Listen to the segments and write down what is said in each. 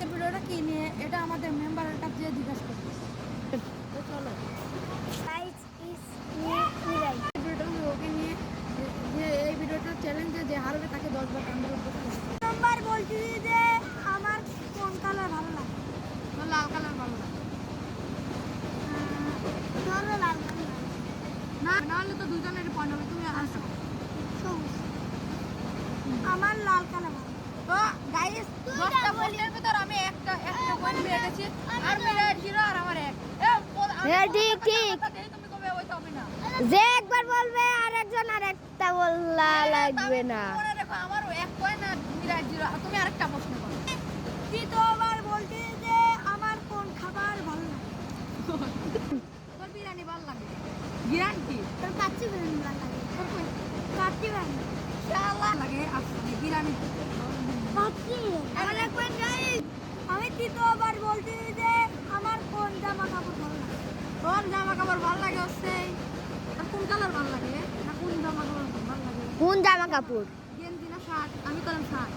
আজকের ভিডিওটা কি নিয়ে এটা আমাদের মেম্বারের কাছে জিজ্ঞাসা করব? তো চলো. ভিডিওটা ওকে নিয়ে যে- যে এই ভিডিওটা চ্যালেঞ্জে যে হারবে তাকে নম্বর বলছি যে আমার কোন কালার ভালো লাগে? লাল কালার ভালো লাগে। ধরো লাল কালার না নাহলে তো দুজনের পয়েন্ট হবে তুমি আসো। সবুজ। আমার লাল কালার তো গাইস দশটা যা ভিতর আমি একটা একটা পয়েন্ট পেয়ে গেছি। আর মেরা জিরো আর আমার এক। এ, ও- আমি হ্যাঁ, ঠিক, ঠিক। তুমি কবে ওইটা হবে না। যে একবার বলবে আর একজন আর একটা বললা লাগবে না। এক পয়েন্ট আর মিরাজ জিরো তুমি আরেকটা প্রশ্ন করো। দ্বিতীয়বার বলছি যে আমার কোন খাবার ভালো লাগে? তোর বিরিয়ানি ভালো লাগে? বিরিয়ানি কি? তোর কাচ্চি বিরিয়ানি ভালো লাগে। তোর কাচ্চি বিরিয়ানি। শালা লাগে আসলে বিরিয়ানি আমি তৃতীয়বার বলছি যে আমার কোন জামা কাপড় ভালো লাগে? জামা কাপড় ভালো লাগে হচ্ছে কোন কালার ভালো লাগে? না কোন জামা কাপড় ভালো লাগে? কোন জামা কাপড় গেঞ্জি না শার্ট? আমি করলাম শার্ট।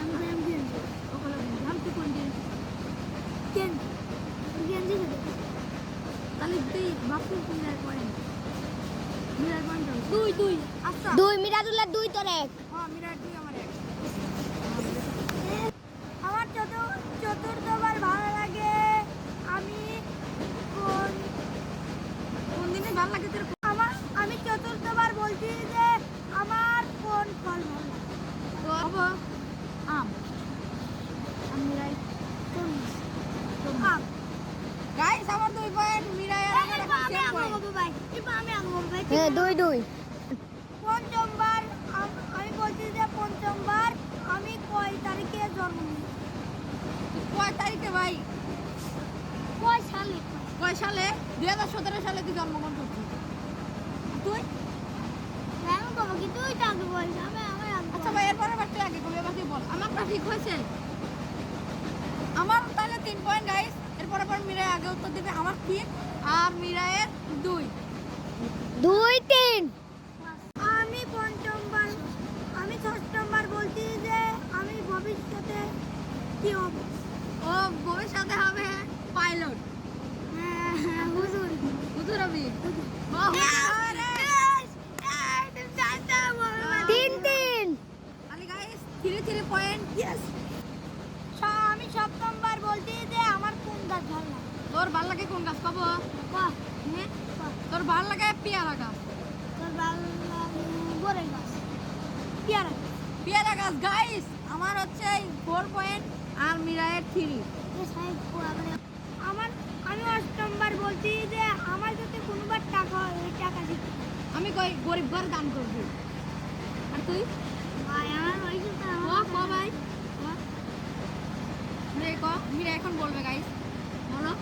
আমি গেঞ্জি গেঞ্জি। ও করলাম গেঞ্জি। আমি কি কোন গেঞ্জি? গেঞ্জি। গেঞ্জি তাহলে তুই বাপু কোন জায়গায় দুই দুই। আচ্ছা। দুই মিরাজুল্লাহ দুই তোর এক। হ্যাঁ মিরাজ দুই আমার এক। আমার চতুর চতুর্থবার ভালো লাগে। আমি কোন কোন দিনে ভালো লাগে তোর? আমার আমি চতুর্থবার বলছি যে আমার কোন ফল ভালো লাগে? আম। আমি কোন আম। গাইস আমার দুই পয়েন্ট আর আমার আমি আগে ভাই। এবার আমি আগে ভাই। হ্যাঁ দুই দুই। পঞ্চমবার আমি বলছি যে পঞ্চমবার আমি কয় তারিখে জন্ম নিই কয় তারিখে ভাই? কয় সালে? কয় সালে? দুই হাজার সতেরো সালে তুই জন্মগ্রহণ করছিস? তুই? কেন বাবা কি তুই তো আগে বলিস আমি আমি আগে আচ্ছা ভাই এরপরে বার তুই আগে কবি এবার তুই বল। আমারটা ঠিক হয়েছে? আমার তাহলে তিন পয়েন্ট গাইস এরপরে পর মিরায় আগে উত্তর দিবে। আমার তিন আর মিরায়ের দুই। দুই তিন আমি পঞ্চমবার আমি ষষ্ঠমবার বলছি যে আমি ভবিষ্যতে কি হব ও ভবিষ্যতে হবে পাইলট হ্যাঁ, হ্যাঁ, হুজুর বুঝু রবি তিন তিন। থ্রি থ্রি পয়েন্ট আমি সপ্তমবার বলছি যে আমার কোন গাছ ভালো লাগে? তোর ভালো লাগে কোন গাছ? হ্যাঁ তোর ভালো লাগে পেয়ারা গাছ? তোর ভালো লাগে গাছ? পেয়ারা পেয়ারা গাছ গাইস আমার হচ্ছে ফোর পয়েন্ট আর মিরায়ের থ্রি আমার আমি অষ্টমবার বলছি যে আমার যদি কোনোবার টাকা ওই টাকা দিতে। আমি কই গরিব ঘর দান করব। আর তুই? ভাই আমার হয়েছে তো ক ক ভাই? ক। ক মিরা এখন বলবে গাইস বলো।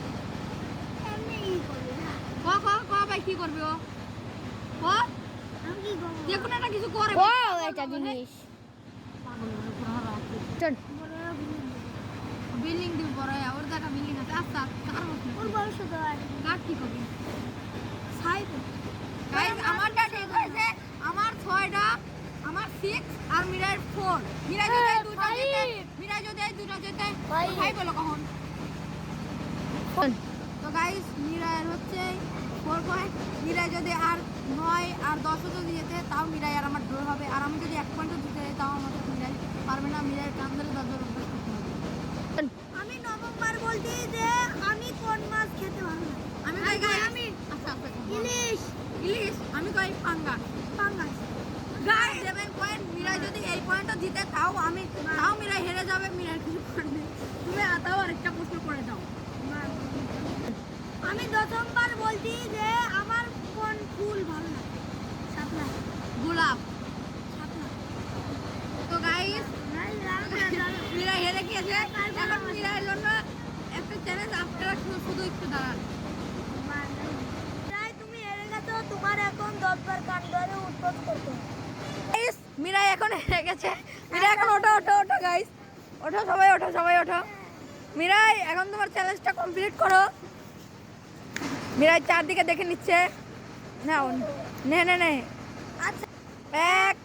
এমনি ই করবে ক ক ক ভাই কি করবে ও? ক? আমি কি করব? যে কোনো একটা কিছু করে। ও এটা জিনিস। চল। বিল্ডিং দিব বড় ওর জায়গা বিল্ডিং আছে। আচ্ছা কার হয় কার কি করবি? আমারটা ঠিক হয়েছে। আমার ছয়টা আমার সিক্স আর মিরার ফোর মিরা যদি দুটো. মিরা যদি দুটো যেতে Five. ফাইভ কখন? তো গাইস মিরার হচ্ছে ফোর পয়েন্ট মিরা যদি আর নয় আর দশও যদি যেতে তাও মিরাই আর আমার ড্র হবে। আর আমি যদি এক পয়েন্টও দিতে তাও আমাকে মিরাই পারবে না। মিরাই কান ধরে জন অভ্যাস করতে হবে। আমি নবমবার বলছি যে আমি কোন মাছ খেতে ভালো লাগে আমি আর কই গাইস আমি আচ্ছা আচ্ছা বল। ইলিশ ইলিশ আমি কই পাঙ্গা পাঙ্গাস গাইস সেভেন পয়েন্ট মিরাই যদি এই পয়েন্টটা জিতে তাও আমি তাও মিরাই হেরে যাবে, মিরাই কিছু নেই তুমি তাও আরেকটা প্রশ্ন করে দাও। আমি দশমবার বলছি যে আমার কোন ফুল ভালো লাগে? শাপলা। গোলাপ। তো গাইস মীরা হেরে গিয়েছে। এখন মীরার জন্য একটা চ্যালেঞ্জ আপনারা শুধু- শুধু একটু দাঁড়ান। তোমার এখন দশবার কান ধরে উত্তর করতে মীরা এখন হেরে গেছে। মীরা এখন ওঠো ওঠো ওঠো গাইস ওঠো সবাই ওঠো সবাই, ওঠো। মীরাই, এখন তোমার চ্যালেঞ্জটা কমপ্লিট করো। মীরাই চারদিকে দেখে নিচ্ছে। না নে নে নে। আচ্ছা এক